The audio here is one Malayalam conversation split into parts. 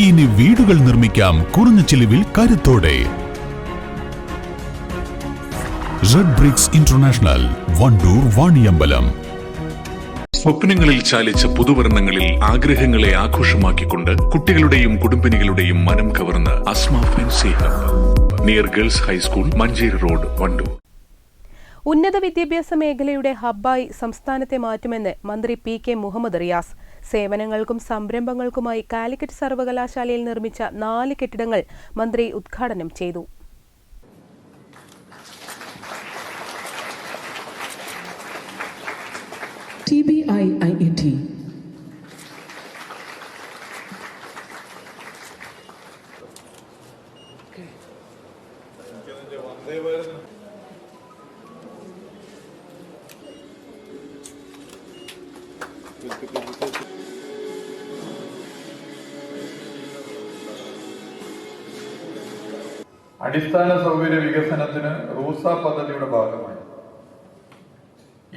ഇനി വീടുകൾ നിർമ്മിക്കാം കുറഞ്ഞ ചിലവിൽ കരുത്തോടെ. Red bricks international Wandoor Vaniyambalam. സ്വപ്നങ്ങളിൽ ചാലിച്ച പുതുവർണങ്ങളിൽ ആഗ്രഹങ്ങളെ ആഘോഷമാക്കിക്കൊണ്ട് കുട്ടികളുടെയും കുടുംബിനികളുടെയും മനം കവർന്ന് Asma fancy hub near girls high school Manjeri road Wandoor. ഉന്നത വിദ്യാഭ്യാസ മേഖലയുടെ ഹബ്ബായി സംസ്ഥാനത്തെ മാറ്റുമെന്ന് മന്ത്രി പി കെ മുഹമ്മദ് റിയാസ്. സേവനങ്ങൾക്കും സംരംഭങ്ങൾക്കുമായി കാലിക്കറ്റ് സർവകലാശാലയിൽ നിർമ്മിച്ച നാല് കെട്ടിടങ്ങൾ മന്ത്രി ഉദ്ഘാടനം ചെയ്തു Thank IAT. അടിസ്ഥാന സൗകര്യ വികസനത്തിന് റൂസ പദ്ധതിയുടെ ഭാഗമായി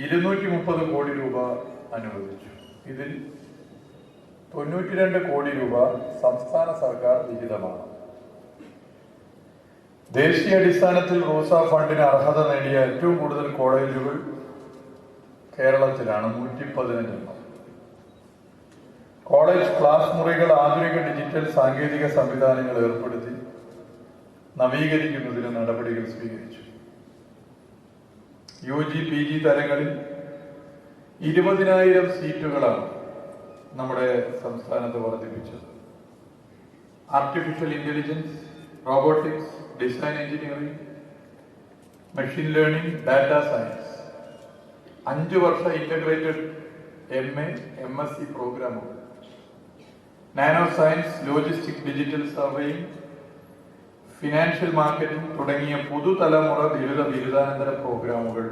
ഇരുന്നൂറ്റി മുപ്പത് കോടി രൂപ അനുവദിച്ചു. ഇതിൽ തൊണ്ണൂറ്റിരണ്ട് കോടി രൂപ സംസ്ഥാന സർക്കാർ വിഹിതമാണ്. ദേശീയ അടിസ്ഥാനത്തിൽ റൂസ ഫണ്ടിന് അർഹത നേടിയ ഏറ്റവും കൂടുതൽ കോളേജുകൾ കേരളത്തിലാണ് നൂറ്റി പതിനഞ്ചെണ്ണം കോളേജ് ക്ലാസ് മുറികൾ ആധുനിക ഡിജിറ്റൽ സാങ്കേതിക സംവിധാനങ്ങൾ ഏർപ്പെടുത്തി നവീകരിക്കുന്നതിന് നടപടികൾ സ്വീകരിച്ചു. യു ജി പി ജി തലങ്ങളിൽ ഇരുപതിനായിരം സീറ്റുകളാണ് നമ്മുടെ സംസ്ഥാനത്ത് വർദ്ധിപ്പിച്ചത്. Artificial intelligence robotics design engineering machine learning data science അഞ്ച് വർഷ integrated M A M S C പ്രോഗ്രാമുകൾ nano science logistic digital surveying financial marketing തുടങ്ങിയ പുതുതലമുറ ബിരുദ ബിരുദാനന്തര പ്രോഗ്രാമുകൾ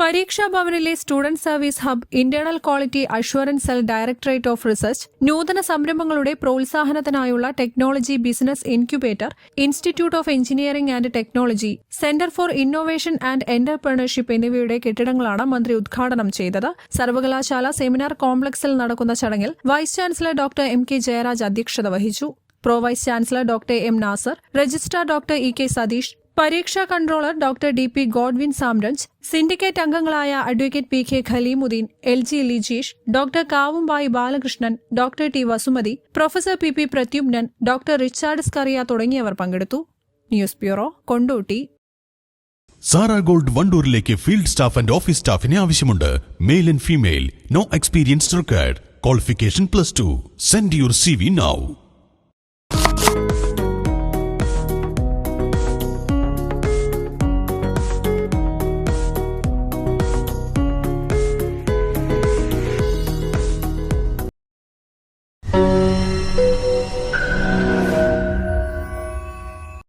പരീക്ഷാ ഭവനിലെ student service hub internal quality assurance cell directorate of research നൂതന സംരംഭങ്ങളുടെ പ്രോത്സാഹനത്തിനായുള്ള technology business incubator institute of engineering and technology centre for innovation and entrepreneurship എന്നിവയുടെ കെട്ടിടങ്ങളാണ് മന്ത്രി ഉദ്ഘാടനം ചെയ്തത്. സർവകലാശാല സെമിനാർ കോംപ്ലക്സിൽ നടക്കുന്ന ചടങ്ങിൽ vice chancellor doctor M K Jayaraj അധ്യക്ഷത വഹിച്ചു. Pro vice chancellor doctor M Nasar registrar doctor E K Satheesh പരീക്ഷാ controller doctor D P Godwin Samraj syndicate അംഗങ്ങളായ advocate P K Khaleemudheen L G Lijeesh doctor Kavumbayi Balakrishnan doctor T Vasumathi professor P P Prathyumnan doctor Richard Skaria തുടങ്ങിയവർ പങ്കെടുത്തു. News bureau Kondotty Sara gold വണ്ടൂരിലേക്ക് field staff and office സ്റ്റാഫിനെ ആവശ്യമുണ്ട്. Male and female no experience required qualification plus two send your C V now